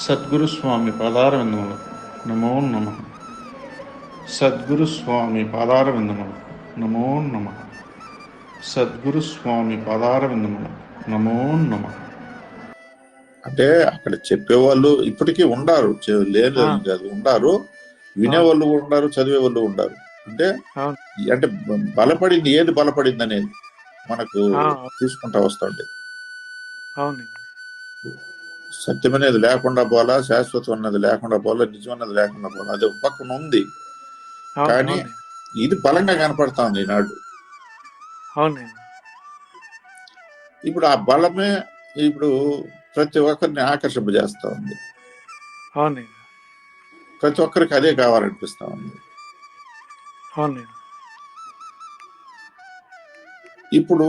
సద్గురు స్వామి పాదారవిందములు. నమో నమ. సద్గురు స్వామి పాదారవిందములు. నమో నమ. సద్గురు స్వామి పాదారవిందములు. నమో నమ. అంటే అక్కడ చెప్పేవాళ్ళు ఇప్పటికీ ఉండారు. అని కాదు ఉండారు. వినేవాళ్ళు కూడా ఉండారు చదివే వాళ్ళు ఉండారు. అంటే అవును. అంటే బలపడింది. ఏది బలపడింది అనేది మనకు. తీసుకుంటా వస్తుంది అవునండి సత్యం అనేది లేకుండా పోలా శాశ్వతం అన్నది లేకుండా పోలా నిజం అన్నది లేకుండా పోలా అది ఒక పక్కన ఉంది. కానీ. ఇది బలంగా కనపడతా ఉంది ఈనాడు ఇప్పుడు ఆ బలమే ఇప్పుడు ప్రతి ఒక్కరిని ఆకర్షింపజేస్తా ఉంది ప్రతి ఒక్కరికి అదే కావాలనిపిస్తా ఉంది ఇప్పుడు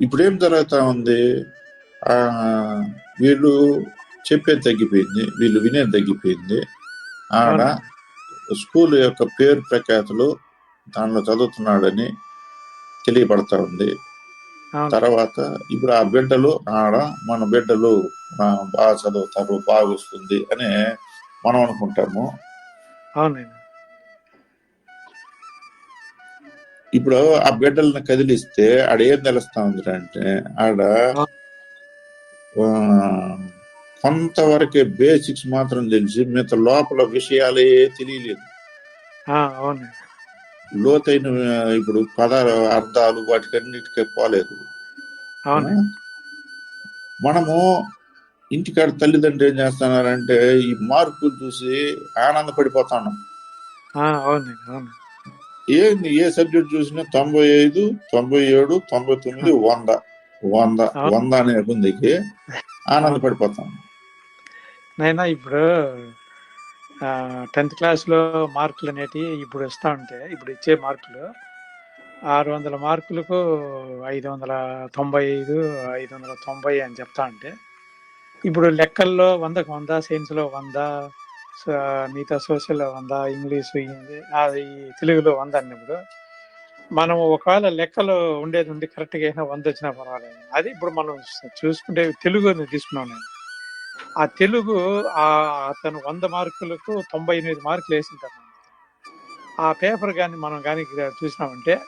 ఇప్పుడు ఏం జరుగుతా ఉంది? ఆ, వీళ్ళు చెప్పేది తగ్గిపోయింది వీళ్ళు వినేది తగ్గిపోయింది. ఆడ స్కూల్ యొక్క పేరు ప్రఖ్యాతులు దానిలో చదువుతున్నాడని తెలియబడతా ఉంది. తర్వాత ఇప్పుడు ఆ బిడ్డలు ఆడ మన బిడ్డలు బాగా చదువుతారు బాగా వస్తుంది అని మనం అనుకుంటాము. అవునండి. ఇప్పుడు ఆ బిడ్డలను కదిలిస్తే ఆడ ఏం తెలుస్తా ఉంది అంటే ఆడ కొంతవరకే బేసిక్స్ మాత్రం తెలిసి మిగతా లోపల విషయాలే తెలియలేదు. లోతైన ఇప్పుడు పదాల అర్థాలు వాటికన్నిటికీ పోలేదు. మనము ఇంటికాడ తల్లిదండ్రులు ఏం చేస్తున్నారంటే ఈ మార్కులు చూసి ఆనందపడిపోతున్నాం. ఏంది ఏ సబ్జెక్ట్ చూసినా తొంభై ఐదు తొంభై ఏడు తొంభై తొమ్మిది వంద. వంద. వంద అనే ముందుకి ఆనందపడిపోతాం. నైనా ఇప్పుడు టెన్త్ క్లాస్లో మార్కులు అనేటివి ఇప్పుడు ఇస్తా ఉంటే ఇప్పుడు ఇచ్చే మార్కులు ఆరు వందల మార్కులకు ఐదు వందల తొంభై ఐదు ఐదు వందల తొంభై అని చెప్తా ఉంటే ఇప్పుడు లెక్కల్లో వందకు వంద సైన్స్లో వంద మిగతా సోషల్లో వంద ఇంగ్లీషు హిందీ అది తెలుగులో వంద అన్నప్పుడు మనం ఒకవేళ లెక్కలో ఉండేది ఉంది కరెక్ట్గా అయినా వంద వచ్చినా పర్వాలేదు. అది ఇప్పుడు మనం చూసుకుంటే తెలుగు తీసుకున్నాం నేను. ఆ తెలుగు ఆ అతను వంద మార్కులకు తొంభై ఎనిమిది మార్కులు వేసింటారు ఆ పేపర్ కానీ మనం కానీ చూసినామంటే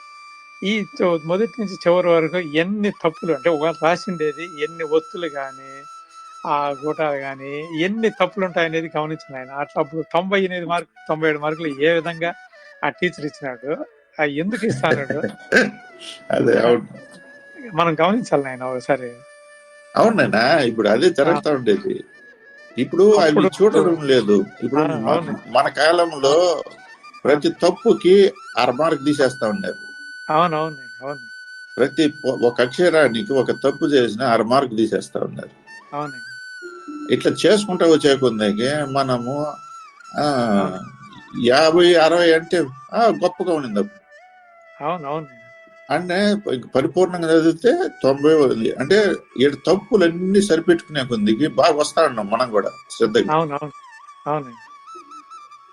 ఈ మొదటి నుంచి చివరి వరకు ఎన్ని తప్పులు అంటే ఒకవేళ రాసిండేది ఎన్ని ఒత్తులు కానీ ఆ గూటాలు కానీ ఎన్ని తప్పులు ఉంటాయనేది గమనించిన ఆయన అట్లా అప్పుడు తొంభై ఎనిమిది మార్కులు తొంభై ఏడు మార్కులు ఏ విధంగా ఆ టీచర్ ఇచ్చినాడు ఆ ఎందుకు ఇస్తాడు మనం గమనించాలి ఆయన ఒకసారి. అవునైనా ఇప్పుడు అదే జరుగుతూ ఉండేది. ఇప్పుడు అవి చూడడం లేదు. ఇప్పుడు మన- కాలంలో ప్రతి తప్పుకి అర మార్క్ తీసేస్తా ఉన్నారు. అవును అవును. ప్రతి ఒక అక్షరానికి ఒక తప్పు చేసినా అర మార్క్ తీసేస్తా ఉన్నారు. అవును. ఇట్లా చేసుకుంటా వచ్చే కొందకి మనము యాభై అరవై అంటే ఆ గొప్పగా ఉండింది అప్పుడు. అంటే పరిపూర్ణంగా చదివితే తొంభై ఉంది అంటే ఏడు తప్పులన్నీ సరిపెట్టుకునే కొందికి బాగా వస్తా ఉన్నాం మనం కూడా శ్రద్ధగా.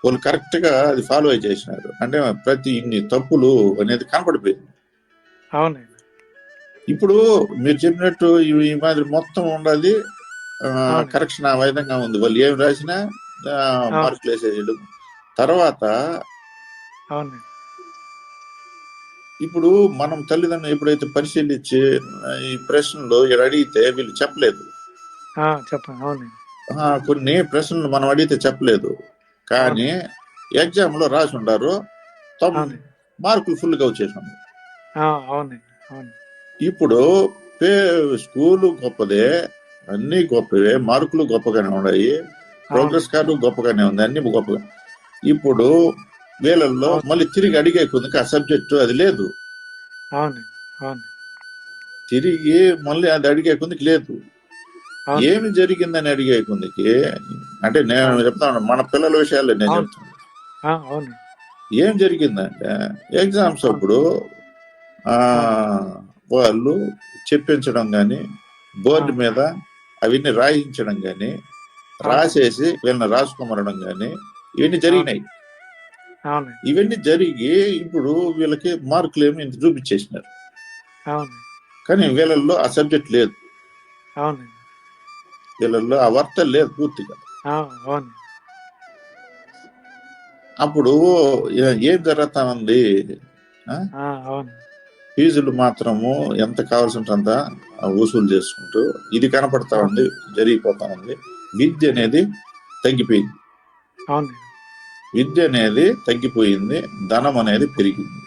వాళ్ళు కరెక్ట్గా అది ఫాలో అయి చేసినారు. అంటే ప్రతి ఇన్ని తప్పులు అనేది కనపడిపోయింది. ఇప్పుడు మీరు చెప్పినట్టు ఈ ఈ మాదిరి మొత్తం ఉండాలి. కరెక్షన్ ఆ విధంగా ఉంది. వాళ్ళు ఏం రాసినా మార్కులు వేసేయడం తర్వాత ఇప్పుడు మనం తల్లిదండ్రులు ఎప్పుడైతే పరిశీలించి ఈ ప్రశ్నలు ఈడ అడిగితే వీళ్ళు చెప్పలేదు. కొన్ని ప్రశ్నలు మనం అడిగితే చెప్పలేదు. కానీ ఎగ్జామ్లో రాసి ఉండారు. మార్కులు ఫుల్గా వచ్చేసాం ఆ, అవును అవును. ఇప్పుడు స్కూలు గొప్పదే. అన్ని గొప్పవే మార్కులు గొప్పగానే ఉన్నాయి ప్రోగ్రెస్ కార్డు గొప్పగానే ఉంది అన్ని గొప్పగా. ఇప్పుడు వీళ్ళల్లో. మళ్ళీ తిరిగి అడిగే కొందుకు ఆ సబ్జెక్టు అది లేదు. తిరిగి మళ్ళీ అది అడిగే కొందుకు లేదు. ఏమి జరిగిందని అడిగే కొందికి అంటే నేను చెప్తాను మన పిల్లల విషయాల్లో నేను. చెప్తాను. ఏం జరిగిందంటే ఎగ్జామ్స్ అప్పుడు ఆ వాళ్ళు చెప్పించడం గాని బోర్డు. మీద అవన్నీ రాయించడం గాని రాసేసి వీళ్ళని రాసుకోమనడం గాని ఇవన్నీ జరిగినాయి. ఇవన్నీ జరిగి ఇప్పుడు వీళ్ళకి మార్కులు ఏమి ఇంత చూపించేసినారు. కానీ వీళ్ళల్లో ఆ సబ్జెక్ట్ లేదు. వీళ్ళల్లో ఆ వర్త లేదు పూర్తిగా. అప్పుడు ఏ- ఏం జరుగుతా ఉంది ఆ, అవును. ఫీజులు మాత్రము ఎంత కావాల్సి అంత వసూలు చేసుకుంటూ ఇది కనపడతా ఉంది జరిగిపోతా ఉంది విద్య అనేది తగ్గిపోయింది. విద్య అనేది తగ్గిపోయింది ధనం అనేది పెరిగింది.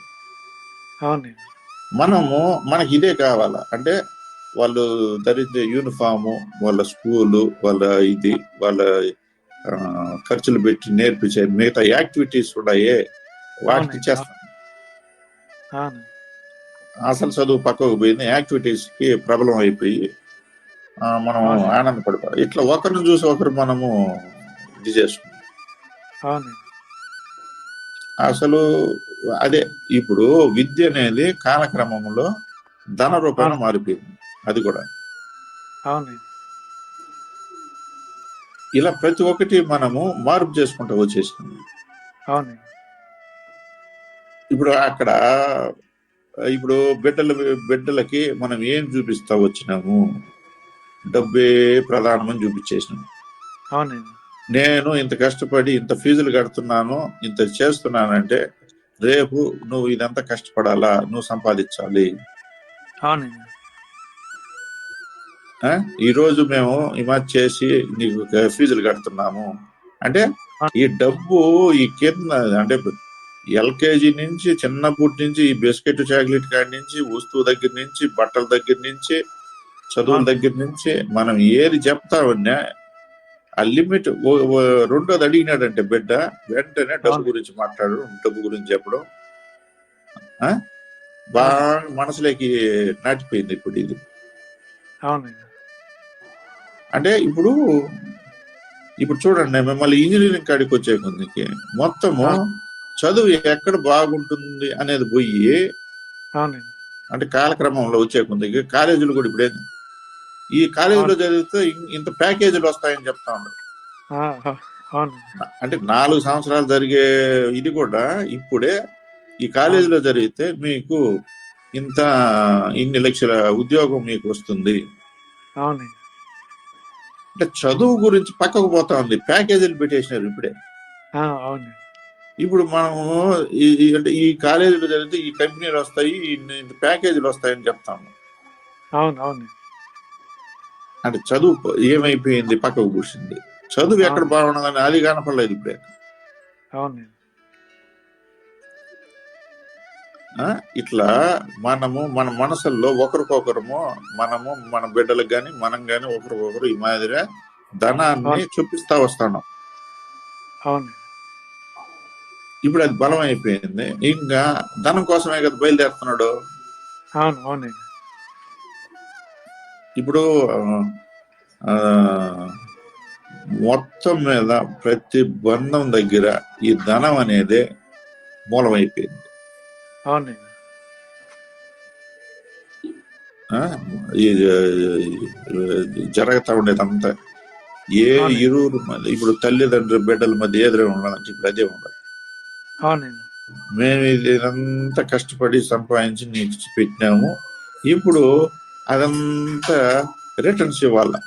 మనము మనకి ఇదే కావాలా? అంటే వాళ్ళు ధరించే యూనిఫాము వాళ్ళ స్కూలు వాళ్ళ ఇది వాళ్ళ ఖర్చులు పెట్టి నేర్పించే మిగతా యాక్టివిటీస్ ఉన్నాయే వాటికి. చేస్తాం. అసలు చదువు పక్కకు పోయింది యాక్టివిటీస్కి ప్రబలం అయిపోయి మనం అవును. ఆనందపడిపోయి ఇట్లా ఒకరిని చూసి ఒకరు మనము ఇది చేసుకుంటాం అసలు అదే ఇప్పుడు విద్య అనేది కాలక్రమంలో ధన రూపాయన అవును. మారిపోయింది అది కూడా. ఇలా ప్రతి ఒక్కటి మనము మార్పు చేసుకుంటూ వచ్చేసినాం అవును. ఇప్పుడు అక్కడ ఇప్పుడు బిడ్డల బిడ్డలకి మనం ఏం చూపిస్తా వచ్చినాము? డబ్బే ప్రధానమని చూపించేసినాం. అవును నేను ఇంత కష్టపడి ఇంత ఫీజులు కడుతున్నాను ఇంత చేస్తున్నానంటే రేపు నువ్వు ఇదంతా కష్టపడాలా? నువ్వు సంపాదించాలి? ఈ రోజు మేము ఇమాజ్ చేసి నీకు ఫీజులు కడుతున్నాము. అంటే ఈ డబ్బు ఈ కింద అంటే ఎల్కేజీ నుంచి చిన్నప్పటి నుంచి ఈ బిస్కెట్ చాక్లెట్ కాడి నుంచి వస్తువు దగ్గర నుంచి బట్టల దగ్గర నుంచి చదువుల. దగ్గర నుంచి మనం ఏది చెప్తామన్నా ఆ లిమిట్ రెండోది అడిగినాడంటే బిడ్డ వెంటనే డబ్బు. గురించి మాట్లాడడం డబ్బు గురించి చెప్పడం ఆ? బాగా మనసులోకి నాటిపోయింది ఇప్పుడు ఇది అంటే ఇప్పుడు ఇప్పుడు చూడండి మిమ్మల్ని ఇంజనీరింగ్ కాడికి వచ్చే కొందికి మొత్తము. చదువు ఎక్కడ బాగుంటుంది అనేది పోయి అంటే కాలక్రమంలో వచ్చే కొందికి కాలేజీలు కూడా ఇప్పుడే ఈ కాలేజీలో చదివితే ఇంత ప్యాకేజీలు వస్తాయని చెప్తా ఉన్నారు. అంటే నాలుగు సంవత్సరాలు జరిగే ఇది కూడా ఇప్పుడే ఈ కాలేజీలో జరిగితే మీకు ఇంత ఇన్ని లక్షల ఉద్యోగం మీకు వస్తుంది. అంటే చదువు గురించి పక్కకు పోతా ఉంది. ప్యాకేజీలు పెట్టేసినారు ఇప్పుడే. అవును ఇప్పుడు మనము ఈ- అంటే ఈ కాలేజీలో జరిగితే ఈ కంపెనీలు వస్తాయి ప్యాకేజీలు వస్తాయని చెప్తాము. అవును అవును. అంటే చదువు ఏమైపోయింది? పక్కకు కూర్చుంది. చదువు ఎక్కడ బాగున్నదని అది కనపడలేదు ఇప్పుడే. అవును? ఇట్లా మనము మన మనసుల్లో ఒకరికొకరము మనము మన బిడ్డలకు గాని మనం గాని ఒకరికొకరు ఈ మాదిరిగా ధనాన్ని చూపిస్తా వస్తున్నాం అవును. ఇప్పుడు అది బలం అయిపోయింది ఇంకా ధనం కోసమే కదా బయలుదేరుతున్నాడు. అవును అవును. ఇప్పుడు మొత్తం మీద ప్రతి బంధం దగ్గర ఈ ధనం అనేది మూలమైపోయింది. అవును. ఆ, ఈ జరుగుతా ఉండేదంతా. ఏ. ఇరువురు ఇప్పుడు తల్లిదండ్రుల బిడ్డల మధ్య ఎదురే ఉండాలంటే ఇప్పుడు అదే ఉండదు. మేము ఇదంతా కష్టపడి సంపాదించి నీకు పెట్టినాము. ఇప్పుడు అదంతా రిటర్న్స్ ఇవ్వాలా?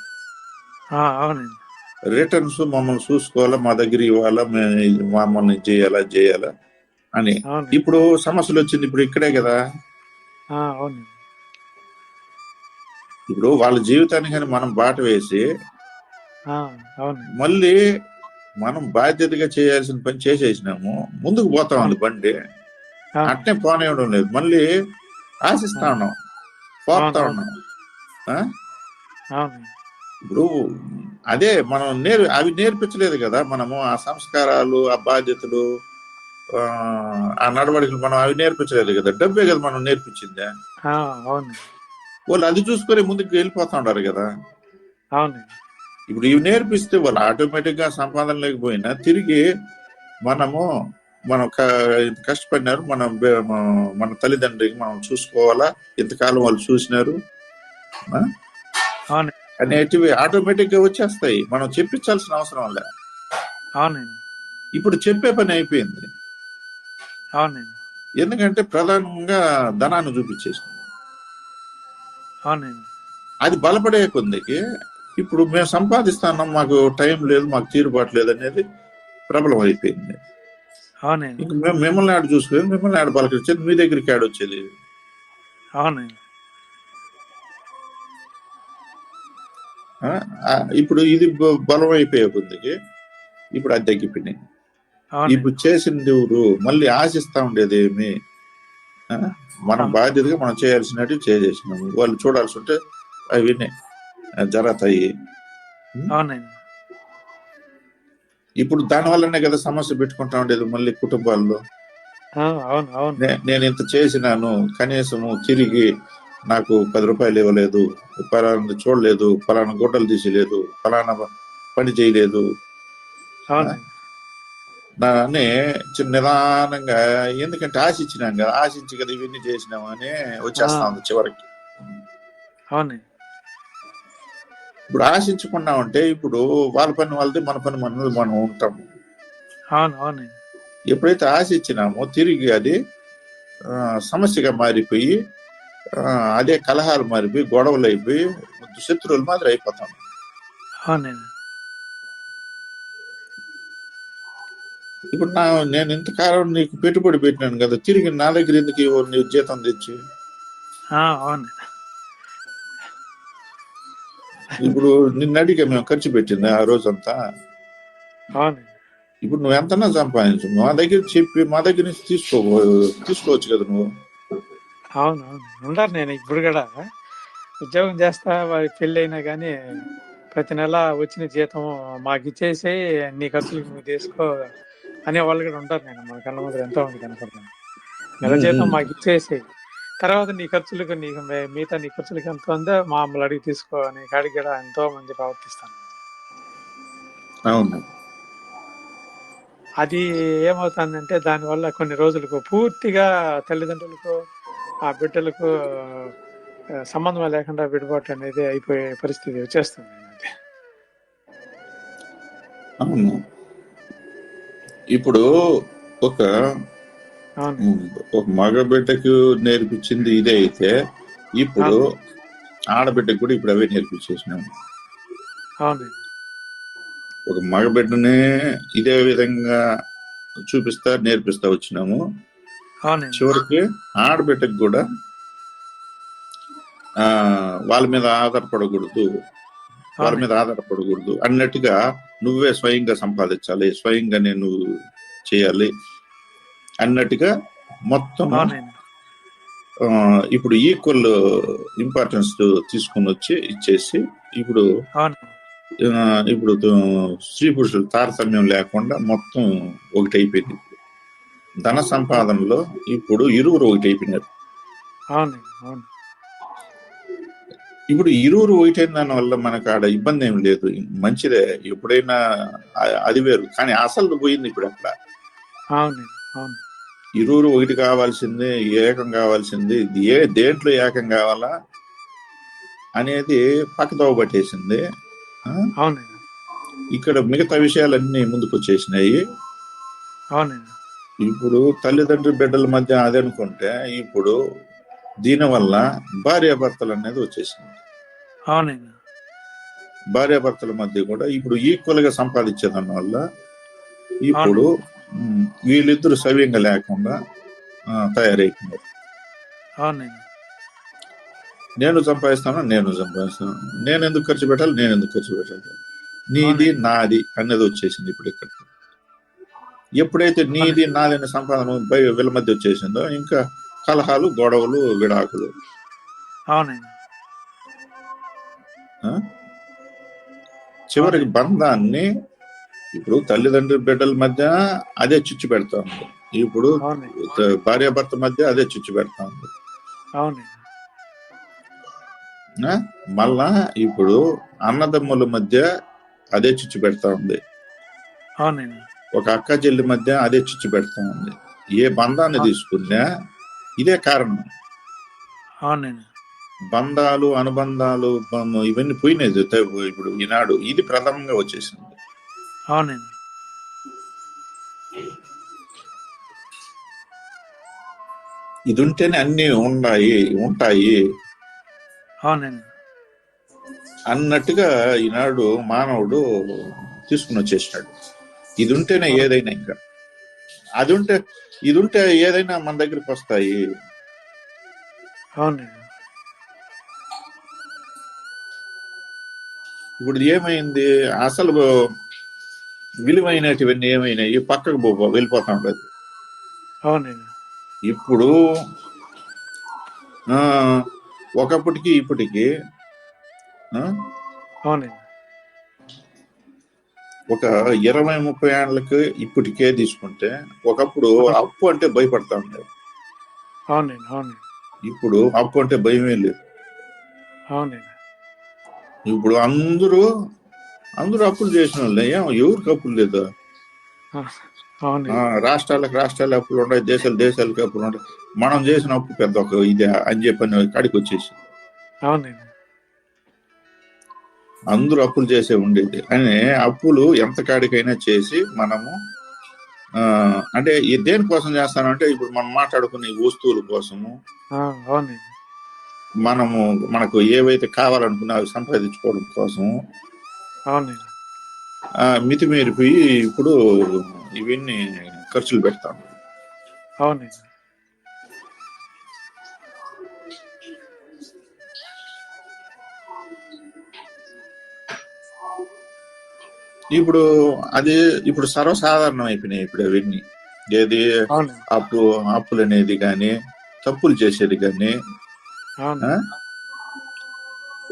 రిటర్న్స్ మమ్మల్ని చూసుకోవాలా? మా దగ్గర ఇవ్వాలా? మేము ఇది మమ్మల్ని ఇది చేయాలా? చేయాలా? అని. ఇప్పుడు సమస్యలు వచ్చింది ఇప్పుడు ఇక్కడే కదా? ఇప్పుడు వాళ్ళ జీవితానికి కానీ మనం బాట వేసి మళ్ళీ మనం బాధ్యతగా చేయాల్సిన పని చేసేసినాము ముందుకు పోతా ఉంది బండి. అట్నే పోనివ్వడం లేదు. మళ్ళీ ఆశిస్తా ఉన్నాం. పోతా అవును. ఉన్నాం. ఆ? అవును. ఇప్పుడు అదే మనం నేర్ అవి నేర్పించలేదు కదా మనము. ఆ సంస్కారాలు ఆ బాధ్యతలు ఆ, నడవడికలు మనం అవి నేర్పించలేదు కదా. డబ్బే కదా మనం నేర్పించిందే. అవును. వాళ్ళు అది చూసుకొని ముందుకు వెళ్ళిపోతా ఉన్నారు కదా. అవునండి ఇప్పుడు ఇవి నేర్పిస్తే వాళ్ళు ఆటోమేటిక్గా సంపాదన లేకపోయినా తిరిగి మనము మనం క- కష్టపడినారు మనం మన- తల్లిదండ్రులకి మనం చూసుకోవాలా? ఇంతకాలం వాళ్ళు చూసినారు? అనేటివి ఆటోమేటిక్గా వచ్చేస్తాయి. మనం చెప్పించాల్సిన అవసరం లే ఇప్పుడు చెప్పే పని అయిపోయింది. ఎందుకంటే ప్రధానంగా ధనాన్ని చూపించేసింది. అది బలపడే కొందికి ఇప్పుడు మేము సంపాదిస్తున్నాం మాకు టైం లేదు మాకు తీరుబాటు లేదు అనేది ప్రబలం అయిపోయింది మేము మిమ్మల్ని ఆడ చూసుకుని మిమ్మల్ని ఆడ పలకరించేది మీ దగ్గరికి ఆడ వచ్చేది అవునండి. ఆ? ఆ, ఇప్పుడు ఇది బలం అయిపోయే కొద్దికి ఇప్పుడు అది తగ్గిపోయినాయి. ఇప్పుడు చేసింది ఎవరు? మళ్ళీ ఆశిస్తా ఉండేది ఏమి? మన. బాధ్యతగా మనం చేయాల్సినట్టు చేసేసినాము. వాళ్ళు చూడాల్సి ఉంటే అవి జరుగుతాయి. అవునండి. ఇప్పుడు దాని వల్లనే కదా సమస్య పెట్టుకుంటా ఉండేది మళ్ళీ కుటుంబాల్లో. ఆ, అవును అవును. నే- నేను ఇంత చేసినాను కనీసము తిరిగి నాకు పది రూపాయలు ఇవ్వలేదు పలానా చూడలేదు పలానా గుడ్డలు తీసేయలేదు పలానా పని చేయలేదు. అవునండి నా అని చిన్న నిదానంగా ఎందుకంటే ఆశించినాం కదా ఆశించి కదా ఇవన్నీ చేసినాము అని వచ్చేస్తా ఉంది చివరికి. అవునండి. ఇప్పుడు ఆశించకుండా ఉంటే ఇప్పుడు వాళ్ళ పని వాళ్ళది మన పని మనది మనం ఉంటాము. ఎప్పుడైతే ఆశించినామో తిరిగి అది సమస్యగా మారిపోయి అదే కలహాలు మారిపోయి గొడవలు అయిపోయి శత్రువులు మాదిరి అయిపోతాం. ఇప్పుడు నా నేను ఇంతకాలం నీకు పెట్టుబడి పెట్టినాను కదా తిరిగి నా దగ్గర ఎందుకు నీ జీతం తెచ్చి? అవును. ఇప్పుడు నిన్ను అడిగా మేము ఖర్చు పెట్టింది ఆ రోజంతా. అవును ఇప్పుడు నువ్వు ఎంతనా సంపాదించు. మా దగ్గర చెప్పి మా దగ్గర నుంచి తీసుకో తీసుకోవచ్చు కదా నువ్వు. అవును అవును. ఉండరు నేను ఇప్పుడు కూడా. ఉద్యోగం చేస్తా వారి పెళ్ళి అయినా కానీ ప్రతి నెల వచ్చిన జీతం మాకు ఇచ్చేసి నీ ఖర్చులకు నువ్వు తీసుకో అనే వాళ్ళు కూడా ఉంటారు నేను. మా కళ్ళ ముందు ఎంతో మంది కనపడతాను నెల జీతం మాకు ఇచ్చేసి తర్వాత నీ ఖర్చులకు నీకు మిగతా నీ ఖర్చులకు ఎంత ఉందో మామూలు అడిగి తీసుకో అని కాడికి కూడా ఎంతో మంది ప్రవర్తిస్తాను అవును. అది ఏమవుతుందంటే దానివల్ల కొన్ని రోజులకు పూర్తిగా తల్లిదండ్రులకు ఆ బిడ్డలకు సంబంధం లేకుండా విడిపాటు అనేది అయిపోయే పరిస్థితి వచ్చేస్తుంది. అవును. ఇప్పుడు ఒక మగ బిడ్డకు నేర్పించింది ఇదే అయితే ఇప్పుడు ఆడబిడ్డకు కూడా ఇప్పుడు అవే నేర్పించేసినాం. అవును. ఒక మగ బిడ్డనే ఇదే విధంగా చూపిస్తా నేర్పిస్తా వచ్చినాము. చివరికి ఆడబిడ్డకు కూడా ఆ వాళ్ళ మీద ఆధారపడకూడదు. వాళ్ళ మీద ఆధారపడకూడదు. అన్నట్టుగా నువ్వే స్వయంగా సంపాదించాలి స్వయంగా నేను చేయాలి. అన్నట్టుగా మొత్తం ఇప్పుడు ఈక్వల్ ఇంపార్టెన్స్ తీసుకొని వచ్చి ఇచ్చేసి ఇప్పుడు ఇప్పుడు స్త్రీ పురుషులు తారతమ్యం లేకుండా మొత్తం ఒకటి అయిపోయింది ధన సంపాదనలో ఇప్పుడు ఇరువురు ఒకటి అయిపోయినారు ఇప్పుడు ఇరువురు ఒకటైన దాని వల్ల మనకు ఆడ ఇబ్బంది ఏం లేదు. మంచిదే. ఎప్పుడైనా అది వేరు. కానీ అసలు పోయింది ఇప్పుడు అక్కడ అవును. ఇరువురు ఒకటి కావాల్సింది ఏకం కావాల్సింది ఏ దేంట్లో ఏకం కావాలా అనేది పక్కదోవ పట్టేసింది. ఇక్కడ మిగతా విషయాలన్నీ ముందుకు వచ్చేసినాయి. ఇప్పుడు తల్లిదండ్రుల బిడ్డల మధ్య అది అనుకుంటే ఇప్పుడు దీనివల్ల భార్యాభర్తలు అనేది వచ్చేసింది. అవునండి. భార్యాభర్తల మధ్య కూడా ఇప్పుడు ఈక్వల్గా సంపాదించేదాని వల్ల ఇప్పుడు వీళ్ళిద్దరు సవ్యంగా లేకుండా ఆ, తయారైపోయినారు అవునండి. నేను సంపాదిస్తాను? నేను సంపాదిస్తాను? నేను ఎందుకు ఖర్చు పెట్టాలి? నేను ఎందుకు ఖర్చు పెట్టాలి? నీది. నాది అన్నది వచ్చేసింది ఇప్పుడు ఇక్కడ. ఎప్పుడైతే నీది నాది అనే సంపాదన వీళ్ళ మధ్య వచ్చేసిందో ఇంకా కలహాలు గొడవలు విడాకులు. అవునండి? చివరికి బంధాన్ని ఇప్పుడు తల్లిదండ్రుల బిడ్డల మధ్య అదే చిచ్చు పెడతా ఉంది. ఇప్పుడు భార్యాభర్త మధ్య అదే చిచ్చు పెడతా ఉంది? మళ్ళా ఇప్పుడు అన్నదమ్ముల మధ్య అదే చిచ్చు పెడతా ఉంది. ఒక అక్క చెల్లి మధ్య అదే చిచ్చు పెడతా ఉంది. ఏ బంధాన్ని తీసుకున్నా ఇదే కారణం. బంధాలు అనుబంధాలు ఇవన్నీ పోయినాయి. ఇప్పుడు ఈనాడు ఇది ప్రథమంగా వచ్చేసింది. అవునండి. ఇది ఉంటేనే అన్ని ఉన్నాయి ఉంటాయి. అవునండి. అన్నట్టుగా ఈనాడు మానవుడు తీసుకుని వచ్చేసినాడు. ఇది ఉంటేనే ఏదైనా ఇంకా. అది ఉంటే ఇది ఉంటే ఏదైనా మన దగ్గరికి వస్తాయి. అవునండి. ఇప్పుడు ఏమైంది? అసలు విలువైనటివన్నీ ఏమైనాయి పక్కకు పో వెళ్ళిపోతా ఉండదు అవునండి. ఇప్పుడు ఒకప్పటికి ఇప్పటికి అవునండి. ఒక ఇరవై ముప్పై ఏళ్ళకి ఇప్పటికే తీసుకుంటే ఒకప్పుడు అప్పు అంటే భయపడతా ఉండేది అవునండి అవునండి. ఇప్పుడు అప్పు అంటే భయమే లేదు. అవునండి. ఇప్పుడు అందరూ అందరూ అప్పులు చేసిన వాళ్ళే ఏం ఎవరికి అప్పులు లేదా? రాష్ట్రాలకు రాష్ట్రాలు అప్పులు ఉన్నాయి దేశాలు దేశాలకు అప్పులు ఉన్నాయి మనం చేసిన అప్పు పెద్ద ఒక ఇదే అని చెప్పని కాడికి వచ్చేసి. అందరూ అప్పులు చేసే ఉండేది. అని అప్పులు ఎంత కాడికైనా చేసి మనము అంటే ఈ దేనికోసం చేస్తానంటే ఇప్పుడు మనం మాట్లాడుకునే వస్తువుల కోసము. మనము మనకు ఏవైతే కావాలనుకున్నా అవి సంపాదించుకోవడం కోసము. అవునండి. ఆ, మితిమీరిపోయి ఇప్పుడు ఇవన్నీ ఖర్చులు పెడతాం అవునండి. ఇప్పుడు అది ఇప్పుడు సర్వసాధారణం అయిపోయినాయి ఇప్పుడు అవన్నీ. ఏది అప్పు అప్పులు అనేది కానీ తప్పులు చేసేది కానీ అవును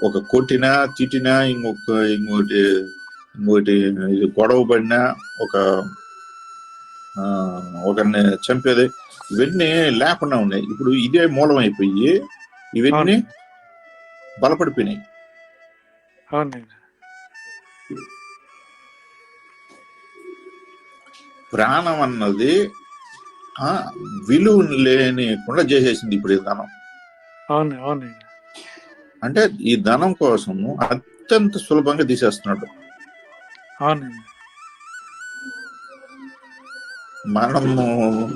ఒక కొట్టినా తిట్టినా ఇంకొక ఇంకోటి ఇంకోటి ఇది గొడవ పడినా ఒక ఆ, ఒకరిని చంపేది. ఇవన్నీ లేకుండా ఉన్నాయి. ఇప్పుడు ఇదే మూలం అయిపోయి ఇవన్నీ బలపడిపోయినాయి. ప్రాణం అన్నది ఆ విలువ లేనికుండా చేసేసింది ఇప్పుడు ఈ ధనం అవును అవునండి. అంటే ఈ ధనం కోసము అత్యంత సులభంగా తీసేస్తున్నాడు. అవునండి. మనము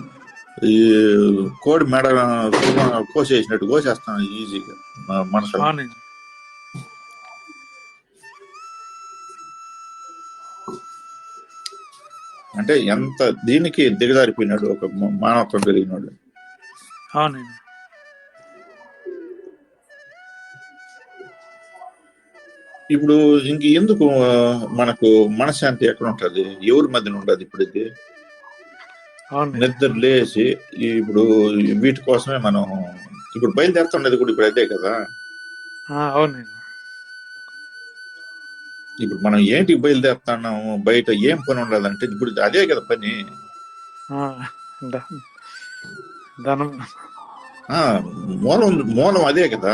ఈ కోడి మెడ కోసేసినట్టు కోసేస్తాం ఈజీగా మన- మనసులో అవునండి. అంటే ఎంత దీనికి దిగజారిపోయినాడు ఒక మానవత్వం కలిగినాడు అవునండి. ఇప్పుడు ఇంక ఎందుకు మనకు మనశ్శాంతి ఎక్కడ ఉంటది ఎవరి మధ్యన ఉండదు ఇప్పుడు ఇది అవునండి నిద్ర లేచి ఇప్పుడు వీటి కోసమే మనం ఇప్పుడు బయలుదేరుతున్నది కూడా ఇప్పుడు అదే కదా? అవునండి. ఇప్పుడు మనం ఏంటి బయలుదేరుతున్నాము? బయట ఏం పని ఉండదంటే ఇప్పుడు అదే కదా పని. మూలం మూలం అదే కదా?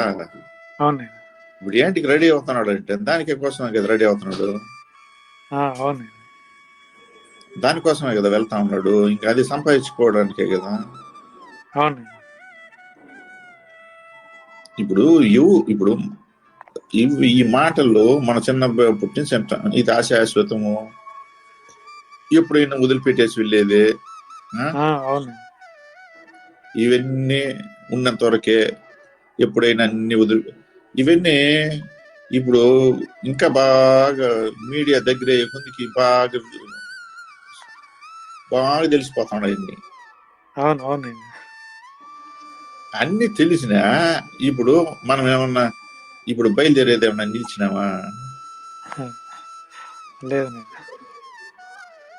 అవునండి. ఇప్పుడు ఏంటికి రెడీ అవుతున్నాడు అంటే దానికే కోసమే కదా రెడీ అవుతున్నాడు? దానికోసమే కదా వెళ్తా ఉన్నాడు? ఇంకా అది సంపాదించుకోవడానికే కదా? అవునండి ఇప్పుడు ఇవు ఇప్పుడు ఇవి ఈ మాటల్లో మన చిన్న పుట్టిన చెంట ఇది ఆశాశ్వతము. ఎప్పుడైనా వదిలిపెట్టేసి వెళ్ళేది ఇవన్నీ ఉన్నంత వరకే ఎప్పుడైనా అన్ని వదిలి ఇవన్నీ ఇప్పుడు ఇంకా బాగా మీడియా దగ్గర కొందికి బాగా బాగా తెలిసిపోతున్నాయి అన్ని. అవును అవునండి. అన్ని తెలిసినా ఇప్పుడు మనం ఏమన్నా ఇప్పుడు బయలుదేరేది ఏమన్నా నిలిచినామా? లేదండి.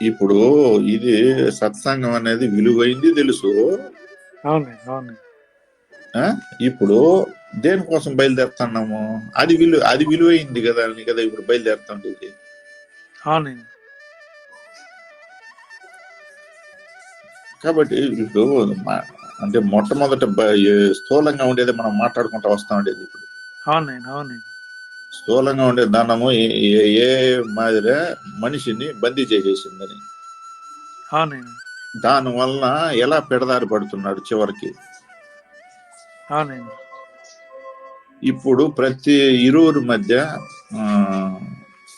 ఇప్పుడు ఇది సత్సంగం అనేది విలువైంది తెలుసు? ఇప్పుడు దేనికోసం బయలుదేరుతున్నాము? అది విలువ అది విలువైంది కదా అని కదా ఇప్పుడు బయలుదేరుతుండేది అవునండి. కాబట్టి ఇప్పుడు అంటే మొట్టమొదట స్థూలంగా ఉండేది మనం మాట్లాడుకుంటూ వస్తా ఉండేది ఇప్పుడు. స్థూలంగా ఉండే ధనము ఏ- మాదిరి మనిషిని బందీ చేసేసిందని. దాని వలన ఎలా పెడదారి పడుతున్నాడు చివరికి? ఇప్పుడు ప్రతి ఇరువురి మధ్య ఆ,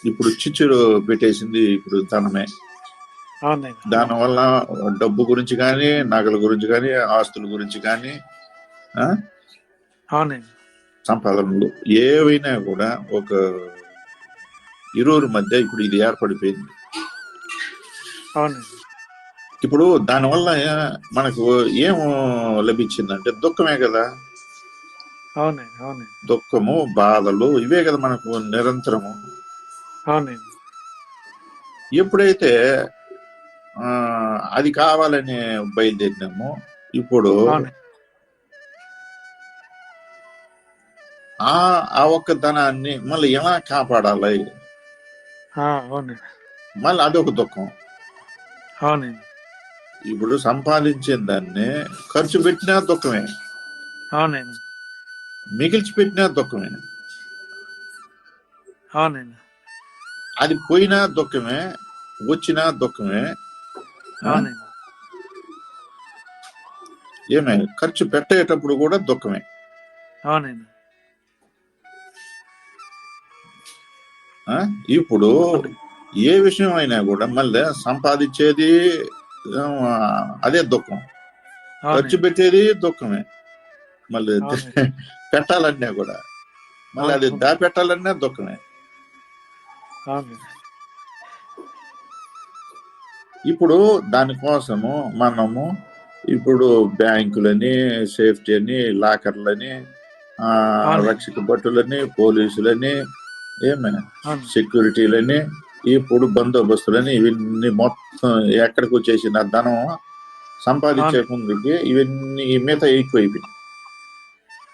ఇప్పుడు చిచ్చురు పెట్టేసింది ఇప్పుడు ధనమే. అవునండి దానివల్ల డబ్బు గురించి కానీ నగల గురించి కానీ ఆస్తుల గురించి కానీ సంపాదనలు ఏవైనా కూడా ఒక ఇరువురి మధ్య ఇప్పుడు ఇది ఏర్పడిపోయింది. ఇప్పుడు దానివల్ల మనకు ఏం లభించిందంటే దుఃఖమే కదా. దుఃఖము బాధలు ఇవే కదా మనకు నిరంతరము. అవునండి ఎప్పుడైతే ఆ అది కావాలని బయలుదేరినామో ఇప్పుడు ఆ ఆ ఒక్క ధనాన్ని మళ్ళీ ఎలా కాపాడాలి? మళ్ళీ అదొక దుఃఖం. అవునండి ఇప్పుడు సంపాదించిన దాన్ని ఖర్చు పెట్టినా దుఃఖమే. అవునండి మిగిల్చి పెట్టినా దుఃఖమే అవునండి. అది పోయినా దుఃఖమే వచ్చినా దుఃఖమే? అవునండి. ఏమే ఖర్చు పెట్టేటప్పుడు కూడా దుఃఖమే. అవునండి? ఇప్పుడు ఏ విషయం అయినా కూడా మళ్ళీ సంపాదించేది అదే దుఃఖం. ఖర్చు పెట్టేది దుఃఖమే. మళ్ళీ. పెట్టాలన్నా కూడా. మళ్ళీ అది అవును. దాపెట్టాలన్నా దుఃఖమే. ఇప్పుడు దానికోసము మనము ఇప్పుడు బ్యాంకులని సేఫ్టీ అని లాకర్లని. రక్షక భటులని పోలీసులని ఏమైనా సెక్యూరిటీలని ఇప్పుడు బందోబస్తులని ఇవన్నీ మొత్తం ఎక్కడికి వచ్చేసింది ఆ ధనం సంపాదించే ముందుకి ఇవన్నీ మిగతా ఎక్కువైపోయినాయి.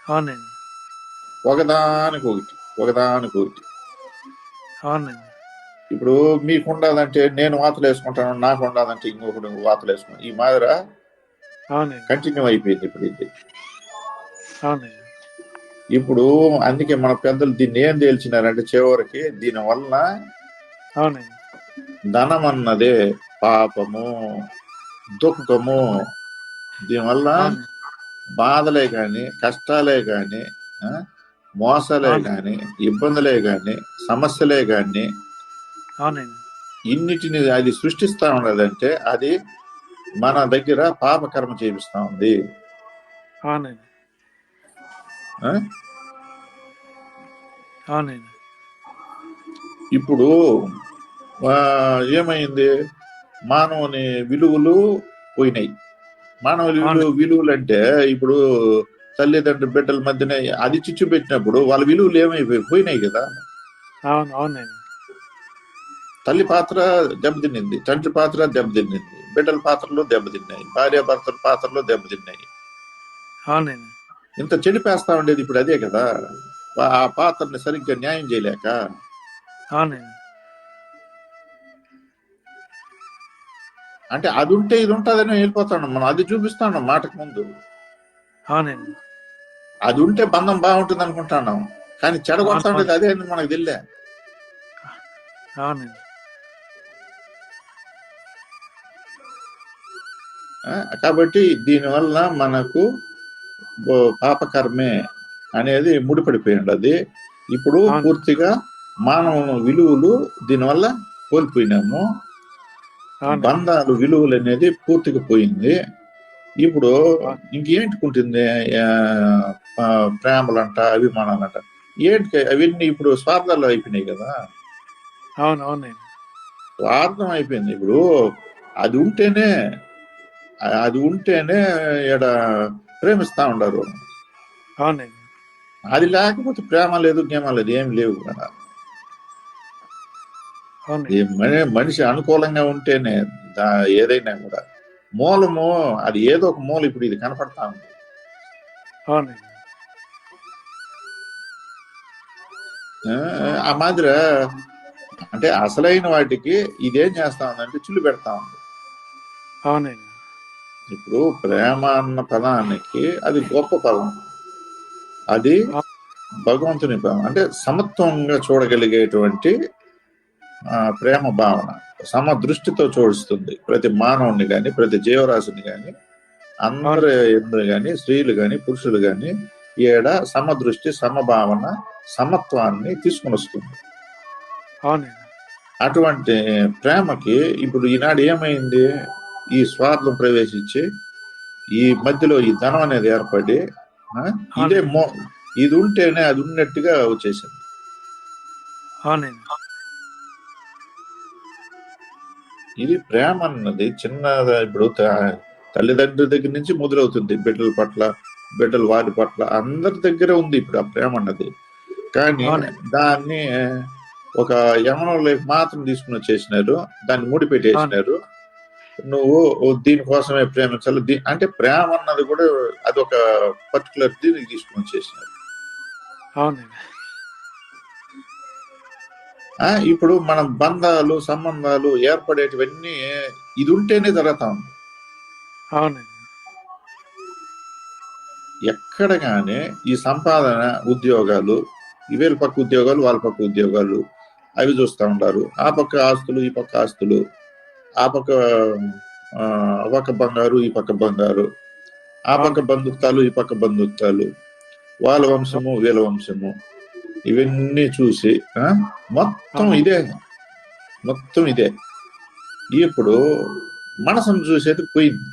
అవునండి. ఒకదానికి ఒకటి ఒకదానికి ఒకటి. అవునండి. ఇప్పుడు మీకు ఉండదంటే నేను వాతలు వేసుకుంటాను నాకు ఉండదంటే ఇంకొకటి వాతలు వేసుకుంటాను ఈ మాదిర కంటిన్యూ అయిపోయింది ఇప్పుడు ఇది. ఇప్పుడు అందుకే మన పెద్దలు దీన్ని ఏం తేల్చినారంటే చివరికి దీని వలన ధనం అన్నదే పాపము దుఃఖము. దీనివల్ల బాధలే గాని కష్టాలే ఆ, మోసాలే. గాని ఇబ్బందులే గాని సమస్యలే అవునండి. ఇన్నిటిని అది సృష్టిస్తా ఉన్నదంటే అది మన దగ్గర పాపకర్మ చేపిస్తా ఉంది. ఇప్పుడు ఏమైంది? మానవుని విలువలు పోయినాయి. మానవ విలువ విలువలు అంటే ఇప్పుడు తల్లిదండ్రుల బిడ్డల మధ్యన అది చిచ్చు పెట్టినప్పుడు వాళ్ళ విలువలు ఏమైపోయి పోయినాయి కదా. అవును అవునండి. తల్లి పాత్ర దెబ్బతిన్నింది తండ్రి పాత్ర దెబ్బతిన్నింది బిడ్డల పాత్రలో దెబ్బతిన్నాయి భార్య భర్తల పాత్రలో దెబ్బతిన్నాయి. అవునండి. ఇంత చెడిపేస్తా ఉండేది ఇప్పుడు అదే కదా. ఆ- ఆ పాత్రని సరిగ్గా న్యాయం చేయలేక అవునండి. అంటే అది ఉంటే ఇది ఉంటుందని వెళ్ళిపోతాడు మనం అది చూపిస్తాను మాటకు ముందు. అవునండి. అది ఉంటే బంధం బాగుంటుంది అనుకుంటున్నాం కానీ చెడగొడతా ఉండేది అదే అని మనకు తెలియలే. అవునండి. కాబట్టి దీనివల్ల మనకు పాపకర్మే అనేది ముడిపడిపోయింది అది ఇప్పుడు. పూర్తిగా మానవ విలువలు దీనివల్ల కోల్పోయినాము. బంధాలు విలువలు అనేది పూర్తిగా పోయింది. ఇప్పుడు. ఇంకేంటుకుంటుంది? ప్రేమలంట అభిమానాలంట. ఏంటి అవన్నీ ఇప్పుడు స్వార్థాలు అయిపోయినాయి కదా. అవును అవునండి స్వార్థం అయిపోయింది. ఇప్పుడు అది ఉంటేనే అది ఉంటేనే ఇక్కడ ప్రేమిస్తా ఉండరు. అవునండి అది లేకపోతే ప్రేమ లేదు జ్ఞామ లేదు ఏం లేవు కదా. మనిషి అనుకూలంగా ఉంటేనే ఏదైనా కూడా. మూలము అది ఏదో ఒక మూల ఇప్పుడు ఇది కనపడతా ఉంది. ఆ, మాదిర అంటే అసలైన వాటికి ఇదేం చేస్తా ఉందంటే చిల్లు పెడతా ఉంది. అవునండి. ఇప్పుడు ప్రేమ అన్న పదానికి అది గొప్ప పదం. అది భగవంతుని ప్రేమ అంటే సమత్వంగా చూడగలిగేటువంటి ప్రేమ భావన సమ దృష్టితో చూడుస్తుంది. ప్రతి మానవుని గాని ప్రతి జీవరాశిని గాని అందరి ఎందు గాని స్త్రీలు గాని పురుషులు గాని ఈడ సమదృష్టి సమభావన సమత్వాన్ని తీసుకుని వస్తుంది. అటువంటి ప్రేమకి ఇప్పుడు ఈనాడు ఏమైంది? ఈ స్వార్థం ప్రవేశించి ఈ మధ్యలో ఈ ధనం అనేది ఏర్పడి ఇదే మో ఇది ఉంటేనే అది ఉన్నట్టుగా వచ్చేసింది. ఇది ప్రేమ అన్నది చిన్న ఇప్పుడు తల్లిదండ్రుల దగ్గర నుంచి మొదలవుతుంది. బిడ్డల పట్ల బిడ్డలు వారి పట్ల అందరి దగ్గర ఉంది ఇప్పుడు ఆ ప్రేమ అన్నది. కానీ. దాన్ని ఒక యమనంలోకి మాత్రం తీసుకుని వచ్చేసినారు. దాన్ని ముడి పెట్టేసినారు నువ్వు దీనికోసమే ప్రేమించాలి. దీ అంటే ప్రేమ అన్నది కూడా అది ఒక పర్టికులర్ దీనికి తీసుకుని వచ్చేసినారు. అవునండి. ఇప్పుడు మన బంధాలు సంబంధాలు ఏర్పడేటివన్నీ ఇది ఉంటేనే జరుగుతా ఉంది. ఎక్కడ కానీ ఈ సంపాదన ఉద్యోగాలు వీళ్ళ పక్క ఉద్యోగాలు వాళ్ళ పక్క ఉద్యోగాలు అవి చూస్తూ ఉంటారు ఆ పక్క ఆస్తులు ఈ పక్క ఆస్తులు ఆ పక్క పక్క బంగారు ఈ పక్క బంగారు ఆ పక్క బంధుత్వాలు ఈ పక్క బంధుత్వాలు వాళ్ళ వంశము వీళ్ళ వంశము. ఇవన్నీ చూసి మొత్తం ఇదే. మొత్తం ఇదే. ఇప్పుడు మనసును చూసేది పోయింది.